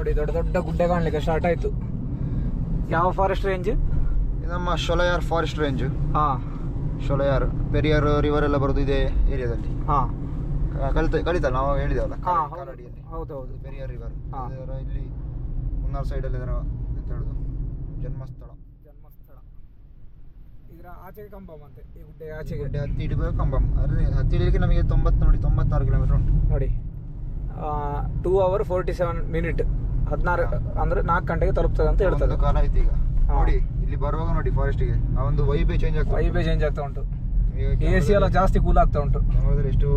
ನೋಡಿ ದೊಡ್ಡ ದೊಡ್ಡ ಗುಡ್ಡೆ ಕಾಣಲಿಕ್ಕೆ ಸ್ಟಾರ್ಟ್ ಆಯ್ತು. ಯಾವ ಫಾರೆಸ್ಟ್ ರೇಂಜ್ ನಮ್ಮ ಶೋಲಯಾರ್ ಫಾರೆಸ್ಟ್ ರೇಂಜ್ ಹಾ. ಶೋಲಯಾರ್ ಪೆರಿಯಾರ್ ರಿವರ್ ಎಲ್ಲ ಬರೋದು ಇದೇ ಏರಿಯಾದಲ್ಲಿ ಹಾ. ಕಲಿತ ಕಲಿತಲ್ಲ ನಾವು ಹೇಳಿದೆವಲ್ಲ ಹಾ ಕಾರಡಿಯಲ್ಲಿ ಹೌದು ಹೌದು ಪೆರಿಯಾರ್ ರಿವರ್ ಹಾ. ಇಲ್ಲಿ ಮುನ್ನಾರ್ ಸೈಡಲ್ಲಿ ಇದರ ಅಂತ ಹೇಳುದು ಜನ್ಮಸ್ಥಳ. ಜನ್ಮಸ್ಥಳ. ಇದರ ಆಚೆಗೆ ಕಂಬಮ್ ಅಂತೆ ಈ ಗುಡ್ಡೆ ಆಚೆ ಗುಡ್ಡೆ ಹತ್ತಿ ಇಡಬೇಕು ಕಂಬಂ. ಅದೇ ಹತ್ತಿ ಇಡಲಿಕ್ಕೆ ನಮಗೆ ತೊಂಬತ್ತು ನೋಡಿ ತೊಂಬತ್ತಾರು ಕಿಲೋಮೀಟರ್ ಉಂಟು. ನೋಡಿ. Two hour forty seven minute ಹದಿನಾರು ಅಂದ್ರೆ ನಾಲ್ಕು ಗಂಟೆಗೆ ತಲುಪ್ತದೆ ಅಂತ ಹೇಳ್ತದೆ ಕಾಲ ಆಯ್ತು ಈಗ. ನೋಡಿ ಇಲ್ಲಿ ಬರುವಾಗ ನೋಡಿ ಫಾರೆಸ್ಟ್ಗೆ ಆ ಒಂದು ವೈಬೆ ಚೇಂಜ್ ಆಗ್ತದೆ ವೈಬೆ ಚೇಂಜ್ ಆಗ್ತಾ ಉಂಟು. ಎ ಸಿ ಎಲ್ಲ ಜಾಸ್ತಿ ಕೂಲ್ ಆಗ್ತಾ ಉಂಟು. ನೋಡಿದ್ರೆ ಎಷ್ಟು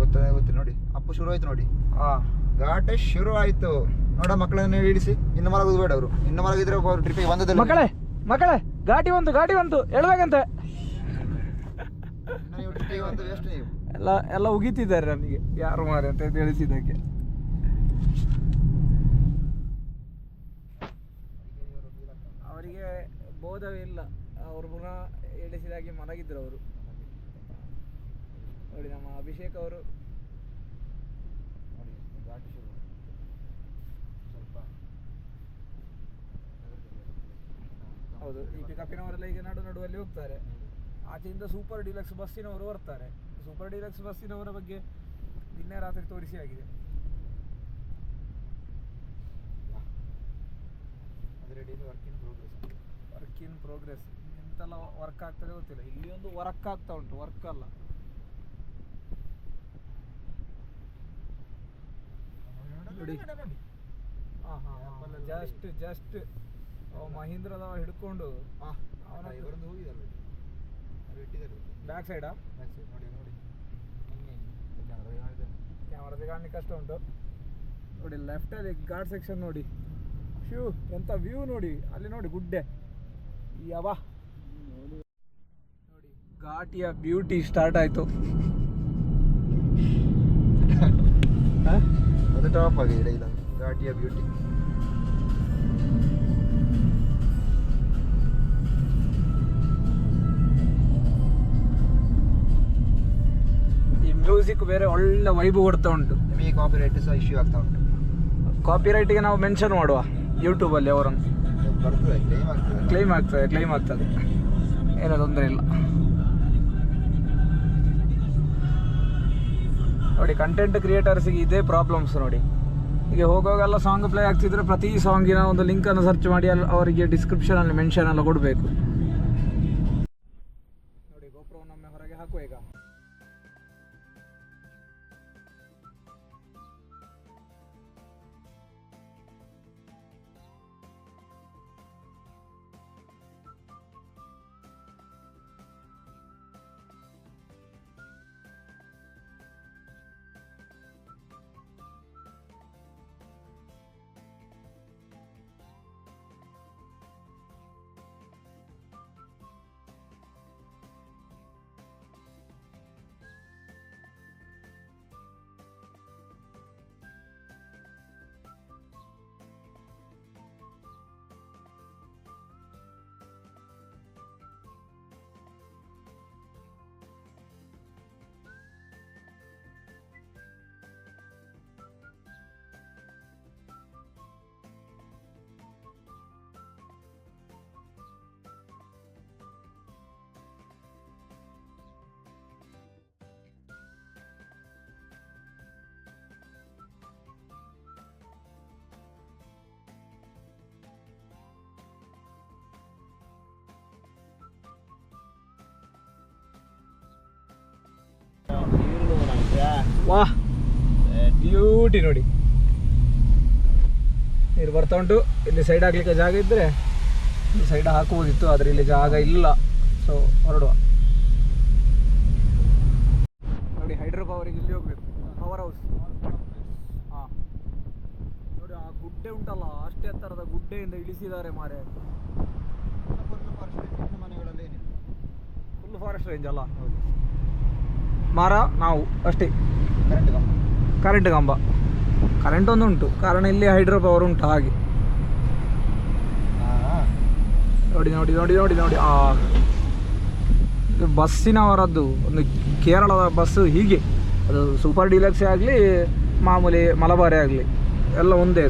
ಗೊತ್ತಾಗ ಗೊತ್ತಿಲ್ಲ ನೋಡಿ. ಅಪ್ಪು ಶುರು ಆಯ್ತು ನೋಡಿ. ಹಾ. ಘಾಟ ಶುರು ಆಯ್ತು. ನೋಡ ಮಕ್ಕಳನ್ನ ಇಳಿಸಿ ಇನ್ನು ಮಲಗೋದು ಬೇಡ ಅವರು. ಇನ್ನು ಮಲಗಿದ್ರೆ ಟ್ರಿಪ್ಪಿಗೆ ಬಂದದಿಲ್ಲ ಮಕ್ಕಳೇ ಮಕ್ಕಳೇ ಘಾಟಿ ಬಂತು ಘಾಟಿ ಬಂತು ಹೇಳ್ಬೇಕಂತೆ ಎಲ್ಲ ಎಲ್ಲ ಉಗಿತಿದ್ದಾರೆ ನನಗೆ ಯಾರು ಮಾರಿ ಅಂತ ತಿಳಿಸಿದ್ದಕ್ಕೆ ಅವರಿಗೆ ಬೋಧವೇ ಇಲ್ಲ. ಅವರು ಪುನಃ ಎಳಿಸಿದಾಗೆ ಮಲಗಿದ್ರು ಅವರು. ನೋಡಿ ನಮ್ಮ ಅಭಿಷೇಕ್ ಅವರು. ನೋಡಿ ಘಾಟಿ ಶುರು. ಸ್ವಲ್ಪ. ಹೌದು ಈ ಪಿಕಪ್ಪಿನವರೆಲ್ಲ ಈಗ ನಡು ನಡುವಲ್ಲಿ ಹೋಗ್ತಾರೆ. ಆಚೆಯಿಂದ ಸೂಪರ್ ಡಿಲಕ್ಸ್ ಬಸ್ಸಿನವರು ಬರ್ತಾರೆ. ಸೂಪರ್ ಡಿಲಕ್ಸ್ ಬಸ್ಸಿನವರ ಬಗ್ಗೆ ನಿನ್ನೆ ರಾತ್ರಿ ತೋರಿಸಿ ಆಗಿದೆ. ಅದ್ರ ಡೈಲಿ ವರ್ಕ್ ಇನ್ ಪ್ರೋಗ್ರೆಸ್ ಎಂತೆಲ್ಲ ವರ್ಕ್ ಆಗ್ತದೆ ಗೊತ್ತಿಲ್ಲ. ಇಲ್ಲಿ ಒಂದು ವರ್ಕ್ ಆಗ್ತಾ ಉಂಟು ವರ್ಕ್ ಅಲ್ಲ. ನೋಡಿ. ಜಸ್ಟ್ ಜಸ್ಟ್ ಮಹೀಂದ್ರದವ ಹಿಡ್ಕೊಂಡು. ಬ್ಯಾಕ್ ಸೈಡಾ Back side ನೋಡಿ ನೋಡಿ. ಕಾಣಲಿಕ್ಕೆ ಕಷ್ಟ ಉಂಟು. ನೋಡಿ ಲೆಫ್ಟ್ ಅಲ್ಲಿ ಗಾರ್ಡ್ ಸೆಕ್ಷನ್ ನೋಡಿ. ಶೂ ಎಂತ ವ್ಯೂ ನೋಡಿ. ಅಲ್ಲಿ ನೋಡಿ ಗುಡ್ಡೆ. ಯವ ನೋಡಿ ಘಾಟಿಯ ಬ್ಯೂಟಿ ಸ್ಟಾರ್ಟ್ ಆಯ್ತು. ಹ? ಅದು ಟಾಪ್ ಆಗಿದೆ ಇಲ್ಲ ಘಾಟಿಯ ಬ್ಯೂಟಿ. ಈ ಮ್ಯೂಸಿಕ್ ಬೇರೆ ಒಳ್ಳೆ ವೈಬು ಕೊಡ್ತಾ ಉಂಟು. ನಿಮಗೆ ಕಾಪಿ ರೈಟ್ ಸಹ ಇಶ್ಯೂ ಆಗ್ತಾ ಉಂಟು. ಕಾಪಿರೈಟಿಗೆ ನಾವು ಮೆನ್ಷನ್ ಮಾಡುವ ಯೂಟ್ಯೂಬಲ್ಲಿ ಅವರನ್ನು. ಕ್ಲೇಮ್ ಆಗ್ತದೆ. ಕ್ಲೈಮ್ ಆಗ್ತದೆ ಏನೂ ತೊಂದರೆ ಇಲ್ಲ. ನೋಡಿ ಕಂಟೆಂಟ್ ಕ್ರಿಯೇಟರ್ಸಿಗೆ ಇದೇ ಪ್ರಾಬ್ಲಮ್ಸ್ ನೋಡಿ. ಈಗ ಹೋಗುವಾಗೆಲ್ಲ ಸಾಂಗ್ ಪ್ಲೇ ಆಗ್ತಿದ್ರೆ ಪ್ರತಿ ಸಾಂಗಿನ ಒಂದು ಲಿಂಕನ್ನು ಸರ್ಚ್ ಮಾಡಿ ಅಲ್ಲಿ ಅವರಿಗೆ ಡಿಸ್ಕ್ರಿಪ್ಷನಲ್ಲಿ ಮೆನ್ಷನ್ ಎಲ್ಲ ಕೊಡಬೇಕು. ವಾಹ್ ಬ್ಯೂಟಿ ನೋಡಿ. ನೀರು ಬರ್ತಾ ಉಂಟು. ಇಲ್ಲಿ ಸೈಡ್ ಹಾಕ್ಲಿಕ್ಕೆ ಜಾಗ ಇದ್ದರೆ ಇಲ್ಲಿ ಸೈಡ್ ಹಾಕುವುದಿತ್ತು ಆದರೆ ಇಲ್ಲಿ ಜಾಗ ಇಲ್ಲ. ಸೊ ಹೊರಡುವ. ನೋಡಿ ಹೈಡ್ರೋ ಪವರ್ ಇಲ್ಲಿ ಹೋಗ್ಬೇಕು. ಪವರ್ ಹೌಸ್ ಹಾಂ. ನೋಡಿ ಆ ಗುಡ್ಡೆ ಉಂಟಲ್ಲ ಅಷ್ಟೇ ಎತ್ತರದ ಗುಡ್ಡೆಯಿಂದ ಇಳಿಸಿದ್ದಾರೆ ಮಾರೆ. ಫುಲ್ ಫಾರೆಸ್ಟ್ ರೇಂಜ್ ಅಲ್ಲ. ಮಾರ ನಾವು ಅಷ್ಟೇ. ಕರೆಂಟ್ ಕಂಬ ಕರೆಂಟ್ ಒಂದು ಉಂಟು ಕಾರಣ ಇಲ್ಲಿ ಹೈಡ್ರೋ ಪವರ್ ಉಂಟು ಹಾಗೆ ನೋಡಿ ನೋಡಿ ನೋಡಿ ನೋಡಿ ನೋಡಿ ಆ ಬಸ್ಸಿನವರದ್ದು ಒಂದು ಕೇರಳದ ಬಸ್ಸು ಹೀಗೆ. ಅದು ಸೂಪರ್ ಡಿಲಕ್ಸೇ ಆಗಲಿ ಮಾಮೂಲಿ ಮಲಬಾರಿ ಆಗಲಿ. ಎಲ್ಲ ಒಂದೇ.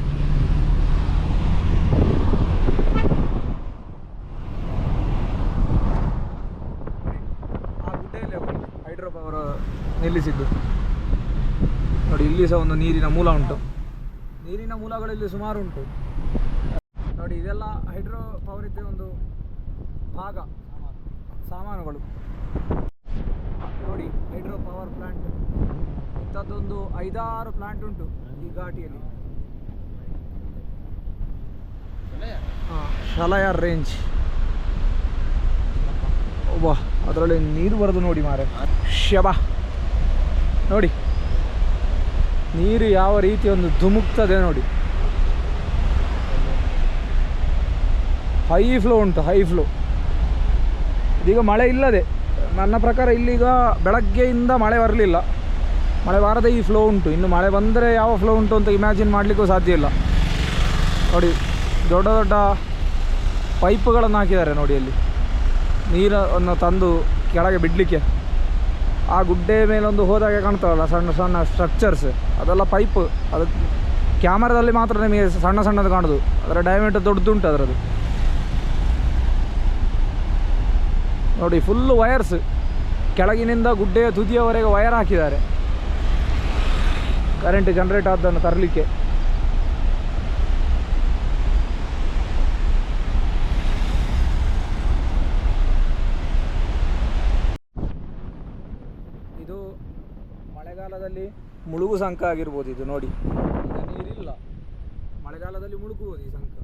ಹೈಡ್ರೋ ಪವರ್ ನಿಲ್ಲಿಸಿದ್ದು. ನೋಡಿ, ಇಲ್ಲಿ ಸಹ ಒಂದು ನೀರಿನ ಮೂಲ ಉಂಟು. ನೀರಿನ ಮೂಲಗಳಲ್ಲಿ ಸುಮಾರು ಉಂಟು. ನೋಡಿ, ಇದೆಲ್ಲ ಹೈಡ್ರೋ ಪವರ್ ಇದ್ದ ಒಂದು ಭಾಗ. ಸಾಮಾನುಗಳು. ನೋಡಿ, ಹೈಡ್ರೋ ಪವರ್ ಪ್ಲಾಂಟ್. ಇಂಥದ್ದೊಂದು ಐದಾರು ಪ್ಲಾಂಟ್ ಉಂಟು ಈ ಘಾಟಿಯಲ್ಲಿ. ಶಲಯಾರ್ ರೇಂಜ್ ಒಬ್ಬ, ಅದರಲ್ಲಿ ನೀರು ಬರೋದು ನೋಡಿ ಮಾರೆ ಶಬಾ. ನೋಡಿ. ನೀರು ಯಾವ ರೀತಿ ಒಂದು ಧುಮುಕ್ತದೆ ನೋಡಿ. ಹೈ ಫ್ಲೋ ಉಂಟು ಹೈ ಫ್ಲೋ ಇದೀಗ ಮಳೆ ಇಲ್ಲದೆ, ನನ್ನ ಪ್ರಕಾರ ಇಲ್ಲೀಗ ಬೆಳಗ್ಗೆಯಿಂದ ಮಳೆ ಬರಲಿಲ್ಲ. ಮಳೆ ಬಾರದೆ ಈ ಫ್ಲೋ ಉಂಟು. ಇನ್ನು ಮಳೆ ಬಂದರೆ ಯಾವ ಫ್ಲೋ ಉಂಟು ಅಂತ ಇಮ್ಯಾಜಿನ್ ಮಾಡಲಿಕ್ಕೂ ಸಾಧ್ಯ ಇಲ್ಲ. ನೋಡಿ, ದೊಡ್ಡ ದೊಡ್ಡ ಪೈಪ್ಗಳನ್ನು ಹಾಕಿದ್ದಾರೆ ನೋಡಿ ಅಲ್ಲಿ. ನೀರನ್ನು ತಂದು ಕೆಳಗೆ ಬಿಡಲಿಕ್ಕೆ. ಆ ಗುಡ್ಡೆ ಮೇಲೊಂದು ಹೋದಾಗೆ ಕಾಣ್ತಾವಲ್ಲ ಸಣ್ಣ ಸಣ್ಣ ಸ್ಟ್ರಕ್ಚರ್ಸ್ ಅದೆಲ್ಲ ಪೈಪ್ ಅದು ಕ್ಯಾಮರಾದಲ್ಲಿ ಮಾತ್ರ ನಿಮಗೆ ಸಣ್ಣ ಸಣ್ಣದು ಕಾಣೋದು. ಅದರ ಡಯಾಮೀಟರ್ ದೊಡ್ಡದುಂಟು ಅದರದ್ದು. ನೋಡಿ ಫುಲ್ಲು ವಯರ್ಸ್ ಕೆಳಗಿನಿಂದ ಗುಡ್ಡೆಯ ತುದಿಯವರೆಗೆ ವಯರ್ ಹಾಕಿದ್ದಾರೆ. ಕರೆಂಟ್ ಜನರೇಟ್ ಆದ್ದನ್ನು ತರಲಿಕ್ಕೆ ಇದು ಮಳೆಗಾಲದಲ್ಲಿ ಮುಳುಗು ಸಂಕ ಆಗಿರ್ಬೋದು ಇದು ನೋಡಿ. ಈಗ ನೀರಿಲ್ಲ. ಮಳೆಗಾಲದಲ್ಲಿ ಮುಳುಗುವುದು ಈ ಸಂಕ.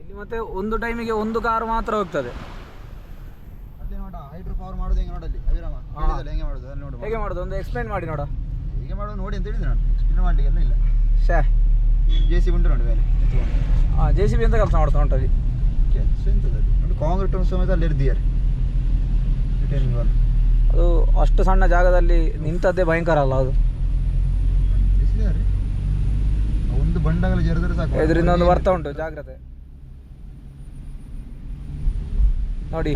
ಇಲ್ಲಿ ಮತ್ತೆ ಒಂದು ಟೈಮಿಗೆ ಒಂದು ಕಾರು ಮಾತ್ರ ಹೋಗ್ತದೆ. ಅಲ್ಲಿ ನೋಡ ಹೈಡ್ರೋ ಪವರ್ ಮಾಡೋದು ಹೆಂಗೆ ನೋಡಲ್ಲಿ ಅಭಿರಾಮ ಹೇಳಿದಲ್ಲ ಹೆಂಗೆ ಮಾಡೋದು? ಅಲ್ಲಿ ನೋಡು ಹೇಗೆ ಮಾಡೋದು? ಒಂದು ಎಕ್ಸ್ಪ್ಲೈನ್ ಮಾಡಿ ನೋಡ. ಹೇಗೆ ಮಾಡೋದು ನೋಡಿ ಅಂತ ಹೇಳಿದ್ರೆ ನಾನು. ಎಕ್ಸ್ಪ್ಲೈನ್ ಮಾಡಲಿಕ್ಕೆ ಎಲ್ಲ ಇಲ್ಲ. ಶೇ ಜೆ ಸಿ ಉಂಟು ನೋಡಿ ಮೇಲೆ ಹಾಂ ಜೆ ಸಿ ಬಿ ಅಂತ ಕೆಲಸ ಮಾಡ್ತಾ ಉಂಟಲ್ಲಿ ಕೆಲಸ ಎಂತದ್ದು? ನೋಡಿ ಕಾಂಕ್ರೀಟ್ ಸಮೇತ ಅಲ್ಲಿ ಇರ್ದಿಯಾರೆ ರಿಟೈನಿಂಗ್ ವಾಲ್ ಅದು ಅಷ್ಟು ಸಣ್ಣ ಜಾಗದಲ್ಲಿ ನಿಂತದ್ದೇ ಭಯಂಕರ ಅಲ್ಲ ಅದು ಒಂದು ಬಂಡಗಳು ಜರಿದ್ರೆ ಸಾಕು ಇದರಿಂದ ಒಂದು ವರ್ತ ಉಂಟು ಜಾಗ್ರತೆ ನೋಡಿ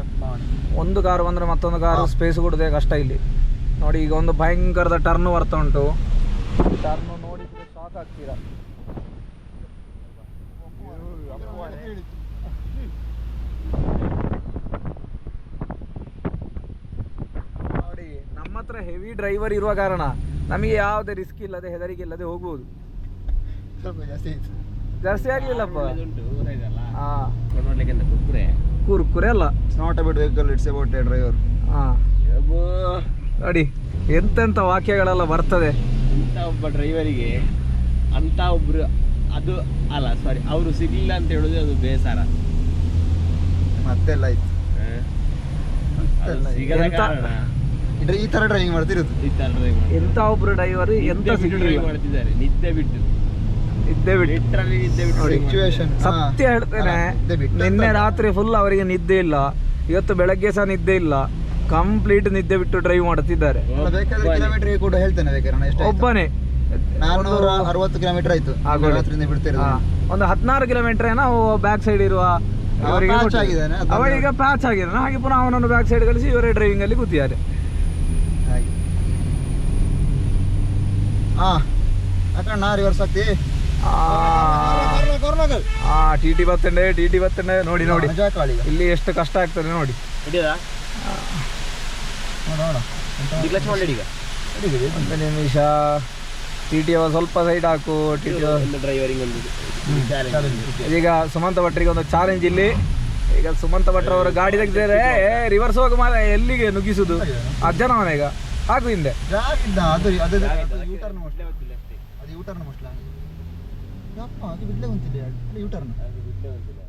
ಒಂದು ಕಾರು ಬಂದ್ರೆ ಮತ್ತೊಂದು ಕಾರು ಸ್ಪೇಸ್ ಕೊಡದೆ ಕಷ್ಟ ಇಲ್ಲಿ ನೋಡಿ ಈಗ ಒಂದು ಭಯಂಕರದ ಟರ್ನ್ ವರ್ತ ಉಂಟು ಟರ್ನ್ ನೋಡಿದ್ರೆ ಶಾಕ್ ಆಗ್ತೀರಾ ನೋಡಿ ಹತ್ರ ಹೆವಿ ಡ್ರೈವರ್ ಇರುವ ಕಾರಣ ನಮಗೆ ಯಾವುದೇ ರಿಸ್ಕ್ ಇಲ್ಲದೆ ಹೆದರಿಕೆ ಇಲ್ಲದೆ ಹೋಗ್ಬೋದು. ಸ್ವಲ್ಪ ಜಾಸ್ತಿ ಆಯ್ತು. ಜಾಸ್ತಿ ಆಗಲಿಲ್ಲಪ್ಪ ಹಾ. ಕುರ್ಕುರೆ? ಕುರ್ಕುರೆ ಅಲ್ಲ. It's not about vehicle it's about a driver ಹಾ. ನೋಡಿ ಎಂತೆಂಥ ವಾಕ್ಯಗಳೆಲ್ಲ ಬರ್ತದೆ. ಇಂಥ ಒಬ್ಬ ಡ್ರೈವರಿಗೆ ಅಂತ ಒಬ್ರು ಅದು ಅಲ್ಲ ಸಾರಿ ಅವರು ಸಿಗ್ಲಿಲ್ಲ ಅಂತ ಹೇಳೋದು ಅದು ಬೇಸರ. ಮತ್ತೆಲ್ಲ ಆಯ್ತು. ಸಿಗದ ಕಾರಣ. ಇದ್ರೆ ಈ ತರ ಡ್ರೈವಿಂಗ್ ಮಾಡ್ತಿರೋದು. ಈ ತರ. ಎಂತ ಒಬ್ರು ಡ್ರೈವರ್ ಎಂತ ಮಾಡ್ತಿದ್ದಾರೆ ನಿದ್ದೆ ಬಿಟ್ಟು. ನಿದ್ದೆ ಬಿಟ್ಟು. ಸತ್ಯ ಹೇಳ್ತೇನೆ ನಿನ್ನೆ ರಾತ್ರಿ ಫುಲ್ ಅವರಿಗೆ ನಿದ್ದೆ ಇಲ್ಲ. ಇವತ್ತು ಬೆಳಗ್ಗೆ ಸಹ ನಿದ್ದೆ ಇಲ್ಲ. ಕಂಪ್ಲೀಟ್ ನಿದ್ದೆ ಬಿಟ್ಟು ಡ್ರೈವ್. ಬೇಕಾದ್ರೆ ಕಿಲೋಮೀಟರ್ ಕೂಡ ಹೇಳ್ತೇನೆ ಬೇಕಾದ್ರೆ ಒಬ್ಬನೇ. ನಾನ್ನೂರ ಅರವತ್ತು ಕಿಲೋಮೀಟರ್ ಆಯ್ತು. ಒಂದು ಹದಿನಾರು ಕಿಲೋಮೀಟರ್ ಏನೋ ಬ್ಯಾಕ್ ಸೈಡ್ ಇರುವ ಅವರಿಗೆ ಅದನ್ನ- ಅವರೀಗ ಪ್ಯಾಚ್ ಆಗಿದ್ದಾನೆ. ಹಾಗೆ ಪುನಃ ಅವನನ್ನು ಬ್ಯಾಕ್ ಸೈಡ್ ಕಳಿಸಿ ಇವರೇ ಡ್ರೈವಿಂಗ್ ಅಲ್ಲಿ ಕೂತಿದ್ದಾರೆ ಹಾಗೆ ಹಾ ಅಕ್ಕಣ್ಣ ರಿವರ್ಸ್ ಆಗ್ತಿ ಆ ಟಿ ಟಿ ಬತ್ತಂಡೆ ಟಿ ಟಿ ಬತ್ತಂಡೆ ನೋಡಿ ನೋಡಿ. ಇಲ್ಲಿ ಎಷ್ಟು ಕಷ್ಟ ಆಗ್ತದೆ ನೋಡಿ. ಒಂದು ನಿಮಿಷ. ಟಿ ಟಿ ಸ್ವಲ್ಪ ಸೈಡ್ ಹಾಕು. ಟಿ ಟಿ ಡ್ರೈವರಿಂಗ್ ಈಗ. ಸುಮಂತ ಭಟ್ರಿಗೆ ಒಂದು ಚಾಲೆಂಜ್ ಇಲ್ಲಿ. ಈಗ ಸುಮಂತ ಭಟ್ರ ಅವರು ಗಾಡಿ ತೆಗ್ದಿದ್ದಾರೆ. ರಿವರ್ಸ್ ಹೋಗಿ ಮಾರ ಎಲ್ಲಿಗೆ ನುಗ್ಗಿಸುದು? ಅಜ್ಜನ ಮನೆ ಈಗ. ಹಾಕು ಹಿಂದೆ. ಜಾಗಿದ್ದ ಅದು ಅದು ಯು ಯೂಟರ್ನ್ ಮೋಸ್ಟ್ಲಿ. ಅದು ಯೂಟರ್ನ್ ಮೋಸ್ಟ್ಲಿ? ಯಪ್ಪ ಅದು ಬಿಡ್ಲೇ ಉಂಟಿಲ್ಲ ಯೂಟರ್ನ್ ಅದು ಬಿಡ್ಲೇ.